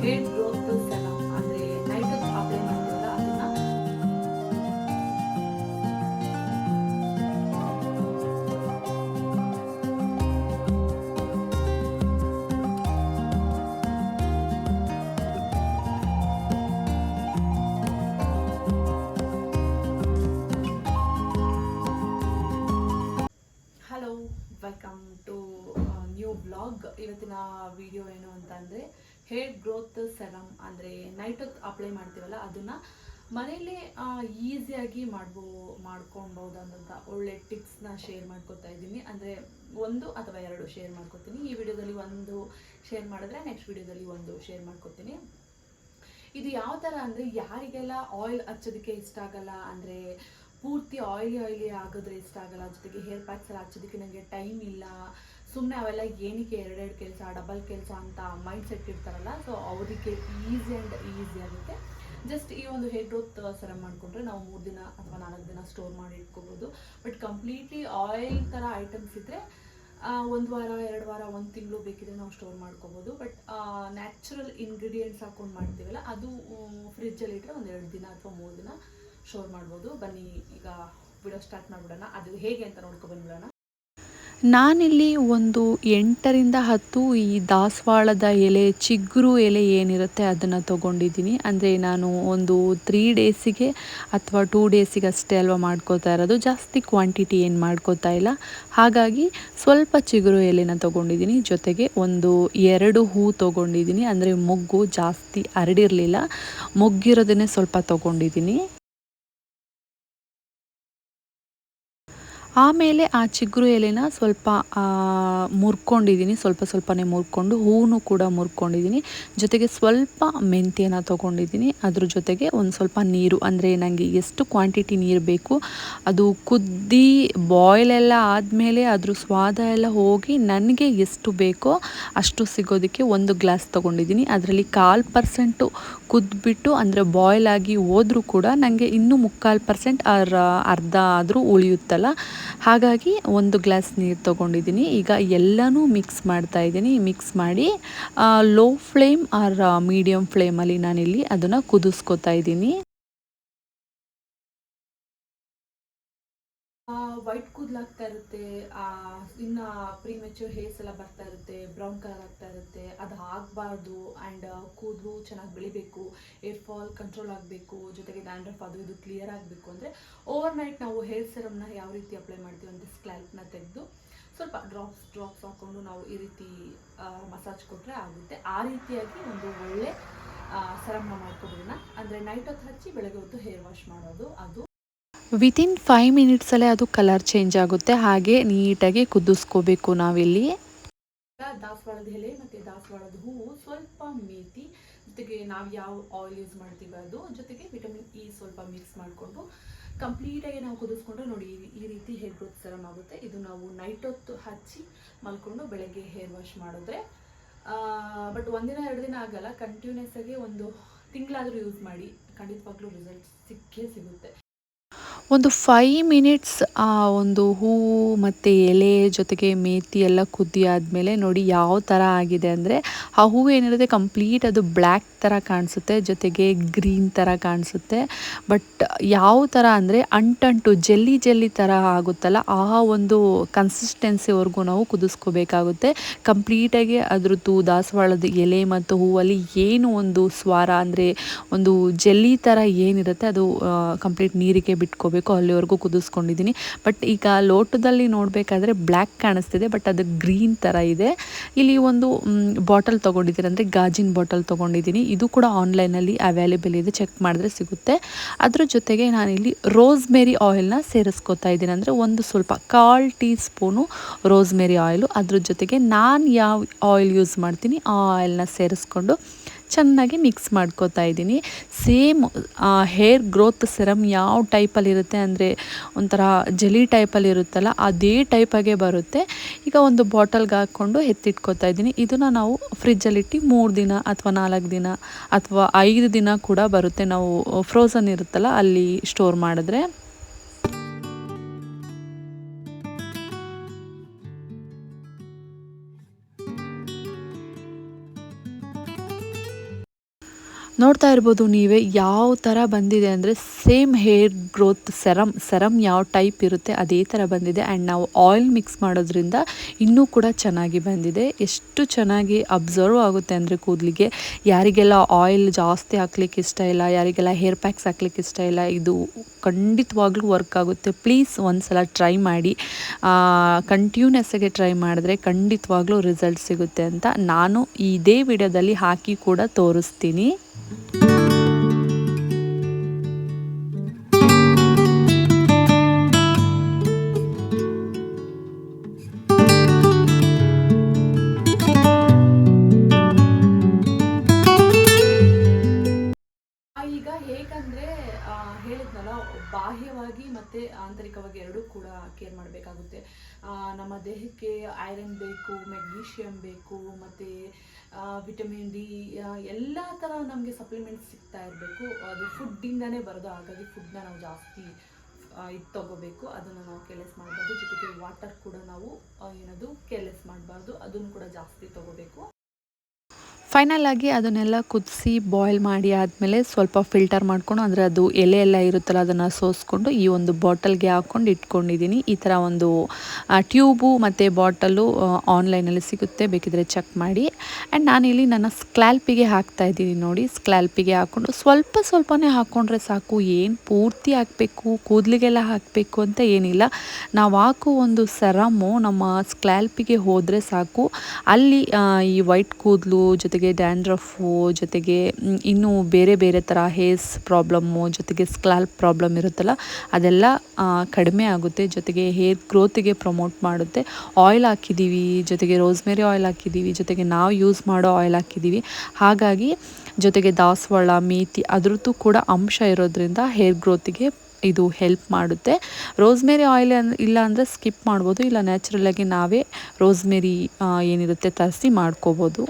Hair growth serum ಅಂದರೆ night apply ಮಾಡಿದಾಗ ಅದನ್ನ hello welcome to new blog ಇವತ್ತಿನ ವಿಡಿಯೋ ಏನು ಅಂತ ಅಂದರೆ ಹೇರ್ ಗ್ರೋತ್ ಸೆರಮ್ ಅಂದರೆ ನೈಟ್ ಹೊತ್ತು ಅಪ್ಲೈ ಮಾಡ್ತೀವಲ್ಲ, ಅದನ್ನು ಮನೇಲಿ ಈಸಿಯಾಗಿ ಮಾಡ್ಬೋ ಮಾಡ್ಕೊಳ್ಬೋದಂತ ಒಳ್ಳೆ ಟಿಪ್ಸ್ನ ಶೇರ್ ಮಾಡ್ಕೊತಾ ಇದ್ದೀನಿ. ಅಂದರೆ ಒಂದು ಅಥವಾ ಎರಡು ಶೇರ್ ಮಾಡ್ಕೊತೀನಿ ಈ ವಿಡಿಯೋದಲ್ಲಿ ಒಂದು ಶೇರ್ ಮಾಡಿದ್ರೆ ನೆಕ್ಸ್ಟ್ ವಿಡಿಯೋದಲ್ಲಿ ಒಂದು ಶೇರ್ ಮಾಡ್ಕೊತೀನಿ ಇದು ಯಾವ ಥರ ಅಂದರೆ ಯಾರಿಗೆಲ್ಲ ಆಯಿಲ್ ಹಚ್ಚೋದಕ್ಕೆ ಇಷ್ಟ ಆಗಲ್ಲ, ಅಂದರೆ ಪೂರ್ತಿ ಆಯಿಲಿ ಆಯಿಲಿ ಆಗೋದ್ರೆ ಇಷ್ಟ ಆಗಲ್ಲ, ಜೊತೆಗೆ ಹೇರ್ ಪ್ಯಾಕ್ಸ್ ಎಲ್ಲ ಹಚ್ಚೋದಕ್ಕೆ ನನಗೆ ಟೈಮ್ ಇಲ್ಲ ಸುಮ್ಮನೆ ಅವೆಲ್ಲ ಏನಕ್ಕೆ ಎರಡೆರಡು ಕೆಲಸ ಡಬಲ್ ಕೆಲಸ ಅಂತ ಮೈಂಡ್ ಸೆಟ್ ಇರ್ತಾರಲ್ಲ ಸೊ ಅವರಿಗೆ ಈಸಿ ಆ್ಯಂಡ್ ಈಸಿ ಆಗುತ್ತೆ. ಜಸ್ಟ್ ಈ ಒಂದು ಹೇರ್ ಗ್ರೋತ್ ಸರ ಮಾಡಿಕೊಂಡ್ರೆ ನಾವು ಮೂರು ದಿನ ಅಥವಾ ನಾಲ್ಕು ದಿನ ಸ್ಟೋರ್ ಮಾಡಿ ಇಟ್ಕೋಬೋದು. ಬಟ್ ಕಂಪ್ಲೀಟ್ಲಿ ಆಯಿಲ್ ಥರ ಐಟಮ್ಸ್ ಇದ್ದರೆ ಒಂದು ವಾರ, ಎರಡು ವಾರ, ಒಂದು ತಿಂಗಳು ಬೇಕಿದ್ರೆ ನಾವು ಸ್ಟೋರ್ ಮಾಡ್ಕೋಬೋದು. ಬಟ್ ನ್ಯಾಚುರಲ್ ಇಂಗ್ರೀಡಿಯೆಂಟ್ಸ್ ಹಾಕೊಂಡು ಮಾಡ್ತೀವಲ್ಲ, ಅದು ಫ್ರಿಜ್ಜಲ್ಲಿ ಇಟ್ಟರೆ ಒಂದು ಎರಡು ದಿನ ಅಥವಾ ಮೂರು ದಿನ ಸ್ಟೋರ್ ಮಾಡ್ಬೋದು. ಬನ್ನಿ, ಈಗ ವಿಡಿಯೋ ಸ್ಟಾರ್ಟ್ ಮಾಡಿಬಿಡೋಣ. ಅದು ಹೇಗೆ ಅಂತ ನೋಡ್ಕೊ ಬಂದ್ಬಿಡೋಣ. ನಾನಿಲ್ಲಿ ಒಂದು ಎಂಟರಿಂದ ಹತ್ತು ಈ ದಾಸವಾಳದ ಎಲೆ, ಚಿಗುರು ಎಲೆ ಏನಿರುತ್ತೆ ಅದನ್ನು ತೊಗೊಂಡಿದ್ದೀನಿ. ಅಂದರೆ ನಾನು ಒಂದು ತ್ರೀ ಡೇಸಿಗೆ ಅಥವಾ ಟೂ ಡೇಸಿಗೆ ಅಷ್ಟೇ ಅಲ್ವಾ ಮಾಡ್ಕೋತಾ ಇರೋದು. ಜಾಸ್ತಿ ಕ್ವಾಂಟಿಟಿ ಏನು ಮಾಡ್ಕೋತಾ ಇಲ್ಲ. ಹಾಗಾಗಿ ಸ್ವಲ್ಪ ಚಿಗುರು ಎಲೆನ ತೊಗೊಂಡಿದ್ದೀನಿ. ಜೊತೆಗೆ ಒಂದು ಎರಡು ಹೂ ತೊಗೊಂಡಿದ್ದೀನಿ. ಅಂದರೆ ಮೊಗ್ಗು ಜಾಸ್ತಿ ಹರಡಿರಲಿಲ್ಲ. ಮೊಗ್ಗಿರೋದನ್ನೇ ಸ್ವಲ್ಪ ತೊಗೊಂಡಿದ್ದೀನಿ. ಆಮೇಲೆ ಆ ಚಿಗುರು ಎಲೆನ ಸ್ವಲ್ಪ ಮುರ್ಕೊಂಡಿದ್ದೀನಿ ಸ್ವಲ್ಪ ಸ್ವಲ್ಪನೇ ಮುರ್ಕೊಂಡು ಹೂವು ಕೂಡ ಮುರ್ಕೊಂಡಿದ್ದೀನಿ ಜೊತೆಗೆ ಸ್ವಲ್ಪ ಮೆಂತ್ಯನ ತೊಗೊಂಡಿದ್ದೀನಿ ಅದ್ರ ಜೊತೆಗೆ ಒಂದು ಸ್ವಲ್ಪ ನೀರು. ಅಂದರೆ ನನಗೆ ಎಷ್ಟು ಕ್ವಾಂಟಿಟಿ ನೀರು ಬೇಕು, ಅದು ಕುದ್ದಿ ಬಾಯ್ಲ್ ಎಲ್ಲ ಆದಮೇಲೆ ಅದ್ರ ಸ್ವಾದ ಎಲ್ಲ ಹೋಗಿ ನನಗೆ ಎಷ್ಟು ಬೇಕೋ ಅಷ್ಟು ಸಿಗೋದಕ್ಕೆ ಒಂದು ಗ್ಲಾಸ್ ತೊಗೊಂಡಿದ್ದೀನಿ ಅದರಲ್ಲಿ ಕಾಲು ಪರ್ಸೆಂಟು ಕುದ್ಬಿಟ್ಟು ಅಂದರೆ ಬಾಯ್ಲ್ ಆಗಿ ಹೋದರೂ ಕೂಡ ನನಗೆ ಇನ್ನೂ ಮುಕ್ಕಾಲು ಪರ್ಸೆಂಟ್ ಅರ್ಧ ಆದರೂ ಉಳಿಯುತ್ತಲ್ಲ. ಹಾಗಾಗಿ ಒಂದು ಗ್ಲಾಸ್ ನೀರು ತೊಗೊಂಡಿದ್ದೀನಿ ಈಗ ಎಲ್ಲನೂ ಮಿಕ್ಸ್ ಮಾಡ್ತಾ ಇದ್ದೀನಿ. ಮಿಕ್ಸ್ ಮಾಡಿ ಲೋ ಫ್ಲೇಮ್ ಆರ್ ಮೀಡಿಯಮ್ ಫ್ಲೇಮಲ್ಲಿ ನಾನಿಲ್ಲಿ ಅದನ್ನು ಕುದಿಸ್ಕೊತಾ ಇದ್ದೀನಿ. ವೈಟ್ ಕೂದಲಾಗ್ತಾ ಇರುತ್ತೆ ಇನ್ನು ಪ್ರೀಮೆಚೂರ್ ಹೇರ್ಸ್ ಎಲ್ಲ ಬರ್ತಾ ಇರುತ್ತೆ ಬ್ರೌನ್ ಕಲರ್ ಆಗ್ತಾ ಇರುತ್ತೆ, ಅದು ಆಗಬಾರ್ದು ಆ್ಯಂಡ್ ಕೂದಲು ಚೆನ್ನಾಗಿ ಬೆಳಿಬೇಕು ಏರ್ ಫಾಲ್ ಕಂಟ್ರೋಲ್ ಆಗಬೇಕು, ಜೊತೆಗೆ ಡ್ಯಾಂಡ್ರಫ್ ಅದು ಇದು ಕ್ಲಿಯರ್ ಆಗಬೇಕು ಅಂದರೆ ಓವರ್ ನೈಟ್ ನಾವು ಹೇರ್ ಸೆರಮ್ನ ಯಾವ ರೀತಿ ಅಪ್ಲೈ ಮಾಡ್ತೀವಿ ಅಂದರೆ ಸ್ಕ್ಯಾಲ್ಪ್ನ ತೆಗೆದು ಸ್ವಲ್ಪ ಡ್ರಾಪ್ಸ್ ಡ್ರಾಪ್ಸ್ ಹಾಕ್ಕೊಂಡು ನಾವು ಈ ರೀತಿ ಮಸಾಜ್ ಕೊಟ್ಟರೆ ಆಗುತ್ತೆ. ಆ ರೀತಿಯಾಗಿ ಒಂದು ಒಳ್ಳೆ ಸರಮ್ನ ಮಾಡ್ಕೊಬೋದನ್ನ. ಅಂದರೆ ನೈಟ್ ಹೊತ್ತು ಹಚ್ಚಿ ಬೆಳಗ್ಗೆ ಹೊತ್ತು ಹೇರ್ ವಾಶ್ ಮಾಡೋದು, ಅದು ವಿತಿನ್ ಫೈವ್ ಮಿನಿಟ್ಸಲ್ಲೇ ಅದು ಕಲರ್ ಚೇಂಜ್ ಆಗುತ್ತೆ. ಹಾಗೆ ನೀಟಾಗಿ ಕುದಿಸ್ಕೋಬೇಕು ನಾವಿಲ್ಲಿ. ದಾಸವಾಳದ ಎಲೆ ಮತ್ತು ದಾಸವಾಳದ ಹೂವು ಸ್ವಲ್ಪ ಮೇತಿ, ಜೊತೆಗೆ ನಾವು ಯಾವ ಆಯಿಲ್ ಯೂಸ್ ಮಾಡ್ತೀವಿ ಅದು, ಜೊತೆಗೆ ವಿಟಮಿನ್ ಇ ಸ್ವಲ್ಪ ಮಿಕ್ಸ್ ಮಾಡಿಕೊಂಡು ಕಂಪ್ಲೀಟಾಗಿ ನಾವು ಕುದಿಸ್ಕೊಂಡ್ರೆ ನೋಡಿ ಈ ರೀತಿ ಹೇರ್ ಗ್ರೋತ್ ಸರಮ್ ಆಗುತ್ತೆ. ಇದು ನಾವು ನೈಟ್ ಹೊತ್ತು ಹಚ್ಚಿ ಮಲ್ಕೊಂಡು ಬೆಳಗ್ಗೆ ಹೇರ್ ವಾಶ್ ಮಾಡಿದ್ರೆ ಬಟ್ ಒಂದಿನ ಎರಡು ದಿನ ಆಗಲ್ಲ ಕಂಟಿನ್ಯೂಸ್ ಆಗಿ ಒಂದು ತಿಂಗಳಾದರೂ ಯೂಸ್ ಮಾಡಿ ಖಂಡಿತವಾಗ್ಲೂ ರಿಸಲ್ಟ್ ಸಿಕ್ಕೇ ಸಿಗುತ್ತೆ. ಒಂದು ಫೈ ಮಿನಿಟ್ಸ್ ಆ ಒಂದು ಹೂವು ಮತ್ತು ಎಲೆ ಜೊತೆಗೆ ಮೇತಿ ಎಲ್ಲ ಕುದ್ದಿ ಆದಮೇಲೆ ನೋಡಿ ಯಾವ ಥರ ಆಗಿದೆ ಅಂದರೆ ಆ ಹೂವು ಏನಿರುತ್ತೆ ಕಂಪ್ಲೀಟ್ ಅದು ಬ್ಲ್ಯಾಕ್ ಥರ ಕಾಣಿಸುತ್ತೆ, ಜೊತೆಗೆ ಗ್ರೀನ್ ಥರ ಕಾಣಿಸುತ್ತೆ. ಬಟ್ ಯಾವ ಥರ ಅಂದರೆ ಅಂಟಂಟು ಜೆಲ್ಲಿ ಜೆಲ್ಲಿ ಥರ ಆಗುತ್ತಲ್ಲ, ಆ ಒಂದು ಕನ್ಸಿಸ್ಟೆನ್ಸಿವರೆಗೂ ನಾವು ಕುದಿಸ್ಕೋಬೇಕಾಗುತ್ತೆ. ಕಂಪ್ಲೀಟಾಗಿ ಅದ್ರದ್ದು ದಾಸವಾಳದ ಎಲೆ ಮತ್ತು ಹೂವಲ್ಲಿ ಏನು ಒಂದು ಸ್ವಾರ ಅಂದರೆ ಒಂದು ಜೆಲ್ಲಿ ಥರ ಏನಿರುತ್ತೆ ಅದು ಕಂಪ್ಲೀಟ್ ನೀರಿಗೆ ಬಿಟ್ಕೋಬೇಕು. ಅಲ್ಲಿವರೆಗೂ ಕುದಿಸ್ಕೊಂಡಿದ್ದೀನಿ. ಬಟ್ ಈಗ ಲೋಟದಲ್ಲಿ ನೋಡಬೇಕಾದ್ರೆ ಬ್ಲ್ಯಾಕ್ ಕಾಣಿಸ್ತಿದೆ ಬಟ್ ಅದು ಗ್ರೀನ್ ಥರ ಇದೆ. ಇಲ್ಲಿ ಒಂದು ಬಾಟಲ್ ತೊಗೊಂಡಿದ್ದೀನಿ ಅಂದರೆ ಗಾಜಿನ ಬಾಟಲ್ ತೊಗೊಂಡಿದ್ದೀನಿ. ಇದು ಕೂಡ ಆನ್ಲೈನಲ್ಲಿ ಅವೈಲೇಬಲ್ ಇದೆ ಚೆಕ್ ಮಾಡಿದ್ರೆ ಸಿಗುತ್ತೆ. ಅದ್ರ ಜೊತೆಗೆ ನಾನಿಲ್ಲಿ ರೋಸ್ಮೆರಿ ಆಯಿಲ್ನ ಸೇರಿಸ್ಕೊತಾ ಇದ್ದೀನಿ. ಅಂದರೆ ಒಂದು ಸ್ವಲ್ಪ ಕಾಲ್ teaspoon rosemary oil ಅದ್ರ ಜೊತೆಗೆ ನಾನು ಯಾವ ಆಯಿಲ್ ಯೂಸ್ ಮಾಡ್ತೀನಿ, ಆ ಆಯಿಲ್ನ ಸೇರಿಸ್ಕೊಂಡು ಚೆನ್ನಾಗಿ ಮಿಕ್ಸ್ ಮಾಡ್ಕೋತಾ ಇದ್ದೀನಿ. ಸೇಮ್ ಹೇರ್ ಗ್ರೋತ್ ಸೆರಮ್ ಯಾವ ಟೈಪಲ್ಲಿರುತ್ತೆ ಅಂದರೆ ಒಂಥರ ಜಲಿ ಟೈಪಲ್ಲಿ ಇರುತ್ತಲ್ಲ ಅದೇ ಟೈಪಾಗೆ ಬರುತ್ತೆ. ಈಗ ಒಂದು ಬಾಟಲ್ಗೆ ಹಾಕ್ಕೊಂಡು ಎತ್ತಿಟ್ಕೋತಾ ಇದ್ದೀನಿ. ಇದನ್ನು ನಾವು ಫ್ರಿಜ್ಜಲ್ಲಿಟ್ಟು ಮೂರು ದಿನ ಅಥವಾ ನಾಲ್ಕು ದಿನ ಅಥವಾ ಐದು ದಿನ ಕೂಡ ಬರುತ್ತೆ. ನಾವು ಫ್ರೋಝನ್ ಇರುತ್ತಲ್ಲ ಅಲ್ಲಿ ಸ್ಟೋರ್ ಮಾಡಿದ್ರೆ. ನೋಡ್ತಾ ಇರ್ಬೋದು ನೀವೇ, ಯಾವ ಥರ ಬಂದಿದೆ ಅಂದರೆ same hair growth serum serum ಯಾವ ಟೈಪ್ ಇರುತ್ತೆ ಅದೇ ಥರ ಬಂದಿದೆ. ಆ್ಯಂಡ್ ನಾವು ಆಯಿಲ್ ಮಿಕ್ಸ್ ಮಾಡೋದ್ರಿಂದ ಇನ್ನೂ ಕೂಡ ಚೆನ್ನಾಗಿ ಬಂದಿದೆ. ಎಷ್ಟು ಚೆನ್ನಾಗಿ ಅಬ್ಸರ್ವ್ ಆಗುತ್ತೆ ಅಂದರೆ ಕೂದಲಿಗೆ. ಯಾರಿಗೆಲ್ಲ ಆಯಿಲ್ ಜಾಸ್ತಿ ಹಾಕ್ಲಿಕ್ಕೆ ಇಷ್ಟ ಇಲ್ಲ, ಯಾರಿಗೆಲ್ಲ ಹೇರ್ ಪ್ಯಾಕ್ಸ್ ಹಾಕ್ಲಿಕ್ಕೆ ಇಷ್ಟ ಇಲ್ಲ, ಇದು ಖಂಡಿತವಾಗ್ಲೂ ವರ್ಕ್ ಆಗುತ್ತೆ. ಪ್ಲೀಸ್ ಒಂದ್ಸಲ ಟ್ರೈ ಮಾಡಿ. ಕಂಟಿನ್ಯೂಸಾಗಿ ಟ್ರೈ ಮಾಡಿದ್ರೆ ಖಂಡಿತವಾಗ್ಲೂ ರಿಸಲ್ಟ್ ಸಿಗುತ್ತೆ ಅಂತ ನಾನು ಇದೇ ವಿಡಿಯೋದಲ್ಲಿ ಹಾಕಿ ಕೂಡ ತೋರಿಸ್ತೀನಿ. Thank you. ಈಗ ಹೇಗಂದ್ರೆ ಹೇಳಿದ್ನಲ್ಲ, ಬಾಹ್ಯವಾಗಿ ಮತ್ತೆ ಆಂತರಿಕವಾಗಿ ಎರಡೂ ಕೂಡ ಕೇರ್ ಮಾಡಬೇಕಾಗುತ್ತೆ. ನಮ್ಮ ದೇಹಕ್ಕೆ ಐರನ್ ಬೇಕು ಮೆಗ್ನೀಷಿಯಮ್ ಬೇಕು, ಮತ್ತು ವಿಟಮಿನ್ ಡಿ ಎಲ್ಲ ಥರ ನಮಗೆ ಸಪ್ಲಿಮೆಂಟ್ಸ್ ಸಿಗ್ತಾ ಇರಬೇಕು. ಅದು ಫುಡ್ಡಿಂದನೇ ಬರೋದು, ಹಾಗಾಗಿ ಫುಡ್ನ ನಾವು ಜಾಸ್ತಿ ಇದು ತಗೋಬೇಕು. ಅದನ್ನು ನಾವು ಕೇರ್ಲೆಸ್ ಮಾಡಬಾರ್ದು. ಜೊತೆಗೆ ವಾಟರ್ ಕೂಡ ನಾವು ಏನದು ಕೇರ್ಲೆಸ್ ಮಾಡಬಾರ್ದು. ಅದನ್ನು ಕೂಡ ಜಾಸ್ತಿ ತಗೋಬೇಕು. ಫೈನಲ್ ಆಗಿ ಅದನ್ನೆಲ್ಲ ಕುದಿಸಿ ಬಾಯ್ಲ್ ಮಾಡಿ ಆದಮೇಲೆ ಸ್ವಲ್ಪ ಫಿಲ್ಟರ್ ಮಾಡಿಕೊಂಡು ಅಂದರೆ ಅದು ಎಲೆ ಎಲ್ಲ ಇರುತ್ತಲ್ಲ ಅದನ್ನು ಸೋಸ್ಕೊಂಡು ಈ ಒಂದು ಬಾಟಲ್ಗೆ ಹಾಕ್ಕೊಂಡು ಇಟ್ಕೊಂಡಿದ್ದೀನಿ. ಈ ಥರ ಒಂದು ಟ್ಯೂಬು ಮತ್ತು ಬಾಟಲು ಆನ್ಲೈನಲ್ಲಿ ಸಿಗುತ್ತೆ. ಬೇಕಿದ್ರೆ ಚೆಕ್ ಮಾಡಿ. ಆ್ಯಂಡ್ ನಾನಿಲ್ಲಿ ನನ್ನ ಸ್ಕ್ಲ್ಯಾಲ್ಪಿಗೆ ಹಾಕ್ತಾ ಇದ್ದೀನಿ ನೋಡಿ. ಸ್ಕ್ಲ್ಯಾಲ್ಪಿಗೆ ಹಾಕ್ಕೊಂಡು ಸ್ವಲ್ಪ ಸ್ವಲ್ಪನೇ ಹಾಕ್ಕೊಂಡ್ರೆ ಸಾಕು. ಏನು ಪೂರ್ತಿ ಹಾಕಬೇಕು, ಕೂದಲಿಗೆಲ್ಲ ಹಾಕಬೇಕು ಅಂತ ಏನಿಲ್ಲ. ನಾವು ಹಾಕೋ ಒಂದು ಸೆರಮು ನಮ್ಮ ಸ್ಕ್ಲ್ಯಾಲ್ಪಿಗೆ ಹೋದರೆ ಸಾಕು. ಅಲ್ಲಿ ಈ ವೈಟ್ ಕೂದಲು ಜೊತೆಗೆ ಡ್ಯಾಂಡ್ರಫು, ಜೊತೆಗೆ ಇನ್ನೂ ಬೇರೆ ಬೇರೆ ಥರ ಹೇರ್ಸ್ ಪ್ರಾಬ್ಲಮ್ಮು, ಜೊತೆಗೆ ಸ್ಕ್ಲಾಲ್ಪ್ ಪ್ರಾಬ್ಲಮ್ ಇರುತ್ತಲ್ಲ, ಅದೆಲ್ಲ ಕಡಿಮೆ ಆಗುತ್ತೆ. ಜೊತೆಗೆ ಹೇರ್ ಗ್ರೋತಿಗೆ ಪ್ರಮೋಟ್ ಮಾಡುತ್ತೆ. ಆಯಿಲ್ ಹಾಕಿದ್ದೀವಿ, ಜೊತೆಗೆ ರೋಸ್ಮೆರಿ ಆಯಿಲ್ ಹಾಕಿದ್ದೀವಿ, ಜೊತೆಗೆ ನಾವು ಯೂಸ್ ಮಾಡೋ ಆಯಿಲ್ ಹಾಕಿದ್ದೀವಿ. ಹಾಗಾಗಿ ಜೊತೆಗೆ ದಾಸವಾಳ ಮೇಥಿ ಅದರದ್ದು ಕೂಡ ಅಂಶ ಇರೋದ್ರಿಂದ ಹೇರ್ ಗ್ರೋತಿಗೆ ಇದು ಹೆಲ್ಪ್ ಮಾಡುತ್ತೆ. ರೋಸ್ಮೆರಿ ಆಯಿಲ್ ಇಲ್ಲ ಅಂದರೆ ಸ್ಕಿಪ್ ಮಾಡ್ಬೋದು, ಇಲ್ಲ ನ್ಯಾಚುರಲ್ಲಾಗಿ ನಾವೇ ರೋಸ್ಮೆರಿ ಏನಿರುತ್ತೆ ತರಿಸಿ ಮಾಡ್ಕೋಬೋದು.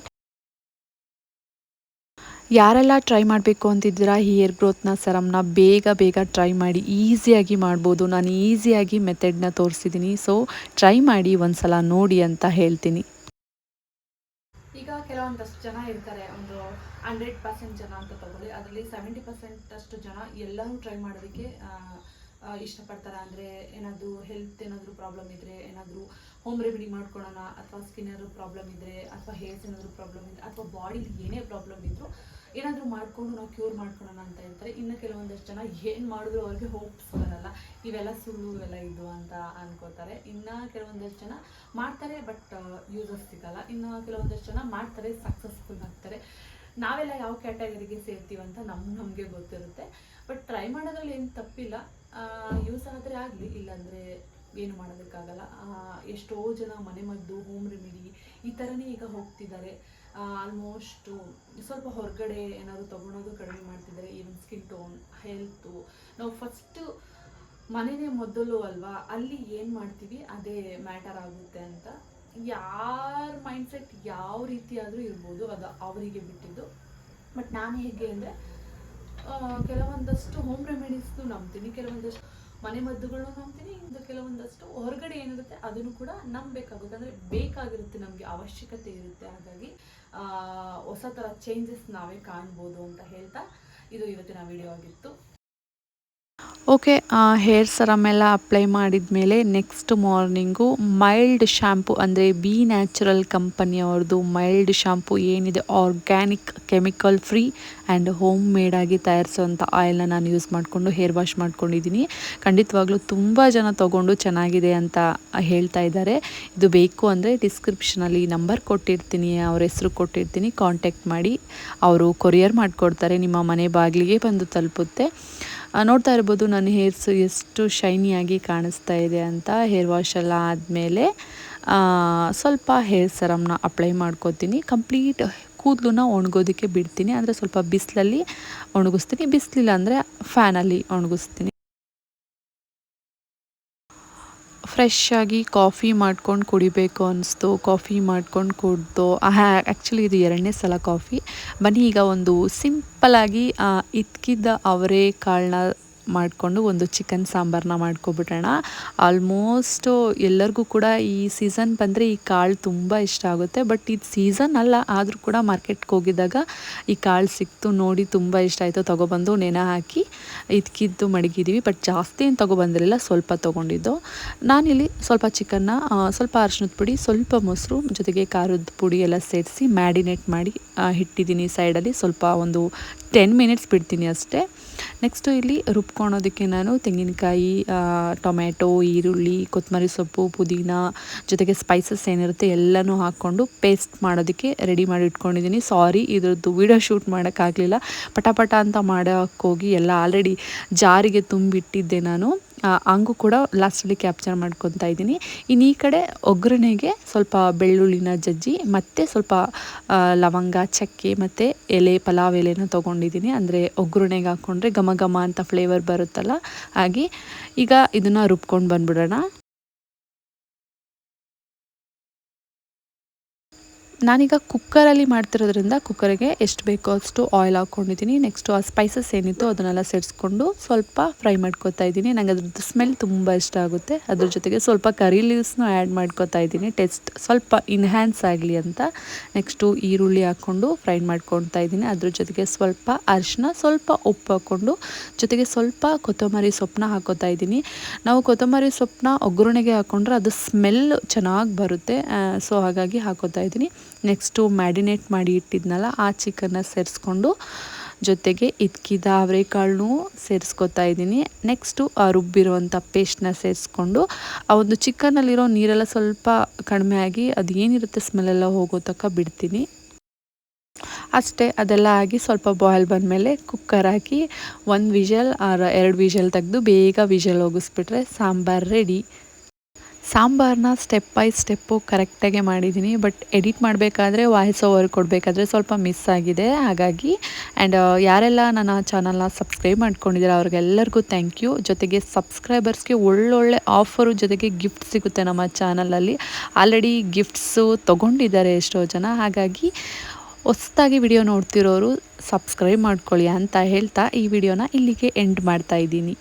ಯಾರೆಲ್ಲ ಟ್ರೈ ಮಾಡಬೇಕು ಅಂತಿದ್ದೀರಾ? ಹೇರ್ ಗ್ರೋತ್ನ ಸರಮ್ನ ಬೇಗ ಬೇಗ ಟ್ರೈ ಮಾಡಿ ಈಸಿಯಾಗಿ ಮಾಡ್ಬೋದು. ನಾನು ಈಸಿಯಾಗಿ ಮೆಥಡ್ನ ತೋರಿಸಿದ್ದೀನಿ ಸೊ ಟ್ರೈ ಮಾಡಿ ಒಂದ್ಸಲ ನೋಡಿ ಅಂತ ಹೇಳ್ತೀನಿ. ಈಗ ಕೆಲವೊಂದಷ್ಟು ಜನ ಇರ್ತಾರೆ. ಒಂದು ಹಂಡ್ರೆಡ್ ಪರ್ಸೆಂಟ್ ಜನ ಅಂತ ತಗೊಳ್ಳಿ. ಅದರಲ್ಲಿ ಸೆವೆಂಟಿ ಪರ್ಸೆಂಟ್ ಅಷ್ಟು ಜನ ಎಲ್ಲರೂ ಟ್ರೈ ಮಾಡೋದಕ್ಕೆ ಇಷ್ಟಪಡ್ತಾರೆ. ಅಂದರೆ ಏನಾದರೂ ಹೆಲ್ತ್ ಏನಾದರೂ ಪ್ರಾಬ್ಲಮ್ ಇದ್ದರೆ ಏನಾದರೂ ಹೋಮ್ ರೆಮಿಡಿ ಮಾಡ್ಕೊಳ್ಳೋಣ ಅಥವಾ ಸ್ಕಿನ್ ಏನಾದರೂ ಪ್ರಾಬ್ಲಮ್ ಇದ್ದರೆ ಅಥವಾ ಹೇರ್ಸ್ ಏನಾದರೂ ಪ್ರಾಬ್ಲಮ್ ಇದ್ದರೆ ಅಥವಾ ಬಾಡಿಲಿ ಏನೇ ಪ್ರಾಬ್ಲಮ್ ಇದ್ದರೂ ಏನಾದರೂ ಮಾಡಿಕೊಂಡು ನಾವು ಕ್ಯೂರ್ ಮಾಡ್ಕೊಳ್ಳೋಣ ಅಂತ ಹೇಳ್ತಾರೆ. ಇನ್ನು ಕೆಲವೊಂದಷ್ಟು ಜನ ಏನು ಮಾಡಿದ್ರು ಅವ್ರಿಗೆ ಹೋಪ್ಸ್ ಬರಲ್ಲ. ಇವೆಲ್ಲ ಸುಳ್ಳು, ಇವೆಲ್ಲ ಇದು ಅಂತ ಅನ್ಕೋತಾರೆ. ಇನ್ನು ಕೆಲವೊಂದಷ್ಟು ಜನ ಮಾಡ್ತಾರೆ ಬಟ್ ಯೂಸಸ್ ಸಿಗಲ್ಲ. ಇನ್ನು ಕೆಲವೊಂದಷ್ಟು ಜನ ಮಾಡ್ತಾರೆ ಸಕ್ಸಸ್ಫುಲ್ ಆಗ್ತಾರೆ. ನಾವೆಲ್ಲ ಯಾವ ಕ್ಯಾಟಗರಿಗೆ ಸೇರ್ತೀವಿ ಅಂತ ನಮ್, ನಮಗೆ ಗೊತ್ತಿರುತ್ತೆ. ಬಟ್ ಟ್ರೈ ಮಾಡೋದ್ರಲ್ಲಿ ಏನು ತಪ್ಪಿಲ್ಲ. ಯೂಸ್ ಆದರೆ ಆಗಲಿ, ಇಲ್ಲಾಂದರೆ ಏನು ಮಾಡೋದಕ್ಕಾಗಲ್ಲ. ಎಷ್ಟೋ ಜನ ಮನೆಮದ್ದು ಹೋಮ್ ರೆಮಿಡಿ ಈ ಥರನೇ ಈಗ ಹೋಗ್ತಿದ್ದಾರೆ. ಆಲ್ಮೋಸ್ಟು ಸ್ವಲ್ಪ ಹೊರಗಡೆ ಏನಾದರೂ ತೊಗೊಳೋದು ಕಡಿಮೆ ಮಾಡ್ತಿದ್ದಾರೆ ಈವನ್ ಸ್ಕಿನ್ ಟೋನ್ ಹೆಲ್ತು ನಾವು ಫಸ್ಟು ಮನೆಯೇ ಮೊದಲು ಅಲ್ವಾ, ಅಲ್ಲಿ ಏನು ಮಾಡ್ತೀವಿ, ಅದೇ ಮ್ಯಾಟರ್ ಆಗುತ್ತೆ ಅಂತ. ಯಾರ ಮೈಂಡ್ಸೆಟ್ ಯಾವ ರೀತಿ ಆದರೂ ಇರ್ಬೋದು, ಅದು ಅವರಿಗೆ ಬಿಟ್ಟಿದ್ದು. ಬಟ್ ನಾನು ಹೇಗೆ ಅಂದರೆ ಕೆಲವೊಂದಷ್ಟು ಹೋಮ್ ರೆಮಿಡೀಸ್ನು ನಂಬ್ತೀನಿ, ಕೆಲವೊಂದಷ್ಟು ಮನೆ ಮದ್ದುಗಳನ್ನು ನಂಬ್ತೀನಿ, ಇನ್ನು ಕೆಲವೊಂದಷ್ಟು ಹೊರಗಡೆ ಏನಿರುತ್ತೆ ಅದನ್ನು ಕೂಡ ನಂಬಬೇಕಾಗುತ್ತೆ. ಅಂದರೆ ಬೇಕಾಗಿರುತ್ತೆ, ನಮಗೆ ಅವಶ್ಯಕತೆ ಇರುತ್ತೆ. ಹಾಗಾಗಿ ಹೊಸ ಥರ ಚೇಂಜಸ್ ನಾವೇ ಕಾಣ್ಬೋದು ಅಂತ ಹೇಳ್ತಾ ಇದು ಇವತ್ತಿನ ವಿಡಿಯೋ ಆಗಿತ್ತು. ಓಕೆ ಹೇರ್ ಸರಮ್ ಎಲ್ಲ ಅಪ್ಲೈ ಮಾಡಿದ ಮೇಲೆ ನೆಕ್ಸ್ಟ್ ಮಾರ್ನಿಂಗು ಮೈಲ್ಡ್ ಶ್ಯಾಂಪು ಅಂದರೆ ಬಿ ನ್ಯಾಚುರಲ್ ಕಂಪನಿಯವ್ರದ್ದು ಮೈಲ್ಡ್ ಶ್ಯಾಂಪು ಏನಿದೆ organic chemical free and home ಮೇಡಾಗಿ ತಯಾರಿಸುವಂಥ ಆಯಿಲ್ನ ನಾನು ಯೂಸ್ ಮಾಡಿಕೊಂಡು ಹೇರ್ ವಾಶ್ ಮಾಡ್ಕೊಂಡಿದ್ದೀನಿ. ಖಂಡಿತವಾಗ್ಲೂ ತುಂಬ ಜನ ತೊಗೊಂಡು ಚೆನ್ನಾಗಿದೆ ಅಂತ ಹೇಳ್ತಾ ಇದ್ದಾರೆ. ಇದು ಬೇಕು ಅಂದರೆ ಡಿಸ್ಕ್ರಿಪ್ಷನಲ್ಲಿ ನಂಬರ್ ಕೊಟ್ಟಿರ್ತೀನಿ, ಅವ್ರ ಹೆಸರು ಕೊಟ್ಟಿರ್ತೀನಿ ಕಾಂಟ್ಯಾಕ್ಟ್ ಮಾಡಿ. ಅವರು ಕೊರಿಯರ್ ಮಾಡಿಕೊಡ್ತಾರೆ, ನಿಮ್ಮ ಮನೆ ಬಾಗಿಲಿಗೆ ಬಂದು ತಲುಪುತ್ತೆ. ನೋಡ್ತಾ ಇರ್ಬೋದು ನನ್ನ ಹೇರ್ಸ್ ಎಷ್ಟು ಶೈನಿಯಾಗಿ ಕಾಣಿಸ್ತಾ ಇದೆ ಅಂತ. ಹೇರ್ ವಾಶ್ ಎಲ್ಲ ಆದಮೇಲೆ ಸ್ವಲ್ಪ ಹೇರ್ ಸರಮ್ನ ಅಪ್ಲೈ ಮಾಡ್ಕೋತೀನಿ. ಕಂಪ್ಲೀಟ್ ಕೂದಲನ್ನ ಒಣಗೋದಕ್ಕೆ ಬಿಡ್ತೀನಿ. ಅಂದರೆ ಸ್ವಲ್ಪ ಬಿಸಿಲಲ್ಲಿ ಒಣಗಿಸ್ತೀನಿ. ಬಿಸಿಲಿಲ್ಲ ಅಂದರೆ ಫ್ಯಾನಲ್ಲಿ ಒಣಗಿಸ್ತೀನಿ. ಫ್ರೆಶ್ ಆಗಿ ಕಾಫಿ ಮಾಡ್ಕೊಂಡು ಕುಡಿಬೇಕು ಅನಿಸ್ತು. ಕಾಫಿ ಮಾಡ್ಕೊಂಡು ಕುಡ್ದು ಆ್ಯಕ್ಚುಲಿ ಇದು ಎರಡನೇ ಸಲ ಕಾಫಿ. ಬನ್ನಿ ಈಗ ಒಂದು ಸಿಂಪಲಾಗಿ ಇದ್ಕಿದ್ದ ಅವರೇ ಕಾಳನ್ನ ಮಾಡಿಕೊಂಡು ಒಂದು ಚಿಕನ್ ಸಾಂಬಾರನ್ನ ಮಾಡ್ಕೊಬಿಡೋಣ. ಆಲ್ಮೋಸ್ಟು ಎಲ್ಲರಿಗೂ ಕೂಡ ಈ ಸೀಸನ್ ಬಂದರೆ ಈ ಕಾಳು ತುಂಬ ಇಷ್ಟ ಆಗುತ್ತೆ. ಬಟ್ ಇದು ಸೀಸನ್ ಅಲ್ಲ, ಆದರೂ ಕೂಡ ಮಾರ್ಕೆಟ್ಗೆ ಹೋಗಿದ್ದಾಗ ಈ ಕಾಳು ಸಿಕ್ತು ನೋಡಿ ತುಂಬ ಇಷ್ಟ ಆಯಿತು. ತೊಗೊಬಂದು ನೆನೆ ಹಾಕಿ ಇದಕ್ಕಿದ್ದು ಮಡಗಿದ್ದೀವಿ ಬಟ್ ಜಾಸ್ತಿ ಏನು ತೊಗೊಬಂದಿರಲಿಲ್ಲ, ಸ್ವಲ್ಪ ತೊಗೊಂಡಿದ್ದು. ನಾನಿಲ್ಲಿ ಸ್ವಲ್ಪ ಚಿಕನ್ನ ಸ್ವಲ್ಪ ಅರ್ಶಿನದ ಪುಡಿ, ಸ್ವಲ್ಪ ಮೊಸರು, ಜೊತೆಗೆ ಖಾರದ ಪುಡಿ ಎಲ್ಲ ಸೇರಿಸಿ ಮ್ಯಾಡಿನೇಟ್ ಮಾಡಿ ಇಟ್ಟಿದ್ದೀನಿ ಸೈಡಲ್ಲಿ ಸ್ವಲ್ಪ ಒಂದು ಟೆನ್ ಮಿನಿಟ್ಸ್ ಬಿಡ್ತೀನಿ ಅಷ್ಟೇ. ನೆಕ್ಸ್ಟು ಇಲ್ಲಿ ರುಬ್ಕೊಳೋದಕ್ಕೆ ನಾನು ತೆಂಗಿನಕಾಯಿ ಟೊಮ್ಯಾಟೊ, ಈರುಳ್ಳಿ, ಕೊತ್ತಂಬರಿ ಸೊಪ್ಪು, ಪುದೀನ, ಜೊತೆಗೆ ಸ್ಪೈಸಸ್ ಏನಿರುತ್ತೆ ಎಲ್ಲನೂ ಹಾಕ್ಕೊಂಡು ಪೇಸ್ಟ್ ಮಾಡೋದಕ್ಕೆ ರೆಡಿ ಮಾಡಿ ಇಟ್ಕೊಂಡಿದ್ದೀನಿ. ಸಾರಿ ಇದ್ರದ್ದು ವೀಡಿಯೋ ಶೂಟ್ ಮಾಡೋಕ್ಕಾಗಲಿಲ್ಲ. ಪಟಾಪಟ ಪಟ ಅಂತ ಮಾಡೋಕ್ಕೋಗಿ ಎಲ್ಲ ಆಲ್ರೆಡಿ ಜಾರಿಗೆ ತುಂಬಿಟ್ಟಿದ್ದೆ ನಾನು. ಹಂಗೂ ಕೂಡ ಲಾಸ್ಟಲ್ಲಿ ಕ್ಯಾಪ್ಚರ್ ಮಾಡ್ಕೊತಾ ಇದ್ದೀನಿ. ಇನ್ನು ಈ ಕಡೆ ಒಗ್ಗರಣೆಗೆ ಸ್ವಲ್ಪ ಬೆಳ್ಳುಳ್ಳಿನ ಜಜ್ಜಿ, ಮತ್ತು ಸ್ವಲ್ಪ ಲವಂಗ, ಚಕ್ಕೆ, ಮತ್ತು ಎಲೆ, ಪಲಾವ್ ಎಲೆನ ತೊಗೊಂಡಿದ್ದೀನಿ. ಅಂದರೆ ಒಗ್ಗರಣೆಗೆ ಹಾಕ್ಕೊಂಡ್ರೆ ಘಮ ಘಮ ಅಂತ ಫ್ಲೇವರ್ ಬರುತ್ತಲ್ಲ, ಹಾಗೆ ಈಗ ಇದನ್ನು ರುಬ್ಕೊಂಡು ಬಂದ್ಬಿಡೋಣ. ನಾನೀಗ ಕುಕ್ಕರಲ್ಲಿ ಮಾಡ್ತಿರೋದ್ರಿಂದ ಕುಕ್ಕರಿಗೆ ಎಷ್ಟು ಬೇಕೋ ಅಷ್ಟು ಆಯಿಲ್ ಹಾಕ್ಕೊಂಡಿದ್ದೀನಿ. ನೆಕ್ಸ್ಟು ಆ ಸ್ಪೈಸಸ್ ಏನಿತ್ತು ಅದನ್ನೆಲ್ಲ ಸೇರಿಸ್ಕೊಂಡು ಸ್ವಲ್ಪ ಫ್ರೈ ಮಾಡ್ಕೋತಾ ಇದ್ದೀನಿ. ನಂಗೆ ಅದ್ರದ್ದು ಸ್ಮೆಲ್ ತುಂಬ ಇಷ್ಟ ಆಗುತ್ತೆ. ಅದ್ರ ಜೊತೆಗೆ ಸ್ವಲ್ಪ ಕರಿ ಲೀವ್ಸ್ನು ಆ್ಯಡ್ ಮಾಡ್ಕೋತಾ ಇದ್ದೀನಿ. ಟೇಸ್ಟ್ ಸ್ವಲ್ಪ ಇನ್ಹ್ಯಾನ್ಸ್ ಆಗಲಿ ಅಂತ ನೆಕ್ಸ್ಟು ಈರುಳ್ಳಿ ಹಾಕ್ಕೊಂಡು ಫ್ರೈ ಮಾಡ್ಕೊತಾ ಇದ್ದೀನಿ. ಅದ್ರ ಜೊತೆಗೆ ಸ್ವಲ್ಪ ಅರಿಶಿನ ಸ್ವಲ್ಪ ಉಪ್ಪು ಹಾಕ್ಕೊಂಡು ಜೊತೆಗೆ ಸ್ವಲ್ಪ ಕೊತ್ತಂಬರಿ ಸೊಪ್ಪನ್ನ ಹಾಕೋತಾ ಇದ್ದೀನಿ. ನಾವು ಕೊತ್ತಂಬರಿ ಸೊಪ್ಪನ್ನ ಒಗ್ಗರಣೆಗೆ ಹಾಕ್ಕೊಂಡ್ರೆ ಅದು ಸ್ಮೆಲ್ ಚೆನ್ನಾಗಿ ಬರುತ್ತೆ. ಸೊ ಹಾಗಾಗಿ ಹಾಕೋತಾ ಇದ್ದೀನಿ. ನೆಕ್ಸ್ಟು ಮ್ಯಾರಿನೇಟ್ ಮಾಡಿ ಇಟ್ಟಿದ್ನಲ್ಲ ಆ ಚಿಕನ್ನ ಸೇರಿಸ್ಕೊಂಡು ಜೊತೆಗೆ ಇದ್ಕಿದ ಅವರೆಕಾಳನ್ನೂ ಸೇರಿಸ್ಕೊತಾ ಇದ್ದೀನಿ. ನೆಕ್ಸ್ಟು ಆ ರುಬ್ಬಿರುವಂಥ ಪೇಸ್ಟ್ನ ಸೇರಿಸ್ಕೊಂಡು ಆ ಒಂದು ಚಿಕನ್ನಲ್ಲಿರೋ ನೀರೆಲ್ಲ ಸ್ವಲ್ಪ ಕಡಿಮೆ ಆಗಿ ಅದು ಏನಿರುತ್ತೆ ಸ್ಮೆಲ್ಲೆಲ್ಲ ಹೋಗೋ ತನಕ ಬಿಡ್ತೀನಿ. ಅಷ್ಟೇ, ಅದೆಲ್ಲ ಆಗಿ ಸ್ವಲ್ಪ ಬಾಯ್ಲ್ ಬಂದಮೇಲೆ ಕುಕ್ಕರ್ ಹಾಕಿ ಒಂದು ವಿಷಲ್ ಆರ್ ಎರಡು ವಿಷಲ್ ತೆಗೆದು ಬೇಗ ವಿಷಲ್ ಹೋಗಿಸ್ಬಿಟ್ರೆ ಸಾಂಬಾರು ರೆಡಿ ಸಾಂಬಾರನ್ನ ಸ್ಟೆಪ್ ಬೈ ಸ್ಟೆಪ್ಪು ಕರೆಕ್ಟಾಗೆ ಮಾಡಿದ್ದೀನಿ. ಬಟ್ ಎಡಿಟ್ ಮಾಡಬೇಕಾದ್ರೆ ವಾಯ್ಸ್ ಓವರ್ ಕೊಡಬೇಕಾದ್ರೆ ಸ್ವಲ್ಪ ಮಿಸ್ ಆಗಿದೆ. ಹಾಗಾಗಿ ಆ್ಯಂಡ್ ಯಾರೆಲ್ಲ ನನ್ನ ಚಾನಲ್ನ ಸಬ್ಸ್ಕ್ರೈಬ್ ಮಾಡ್ಕೊಂಡಿದ್ದಾರೆ, ಅವ್ರಿಗೆಲ್ಲರಿಗೂ ಥ್ಯಾಂಕ್ ಯು ಜೊತೆಗೆ ಸಬ್ಸ್ಕ್ರೈಬರ್ಸ್ಗೆ ಒಳ್ಳೊಳ್ಳೆ ಆಫರು ಜೊತೆಗೆ ಗಿಫ್ಟ್ ಸಿಗುತ್ತೆ ನಮ್ಮ ಚಾನಲಲ್ಲಿ ಆಲ್ರೆಡಿ ಗಿಫ್ಟ್ಸು ತೊಗೊಂಡಿದ್ದಾರೆ ಎಷ್ಟೋ ಜನ. ಹಾಗಾಗಿ, ಹೊಸ್ದಾಗಿ ವಿಡಿಯೋ ನೋಡ್ತಿರೋರು ಸಬ್ಸ್ಕ್ರೈಬ್ ಮಾಡ್ಕೊಳ್ಳಿ ಅಂತ ಹೇಳ್ತಾ ಈ ವಿಡಿಯೋನ ಇಲ್ಲಿಗೆ ಎಂಡ್ ಮಾಡ್ತಾ ಇದ್ದೀನಿ.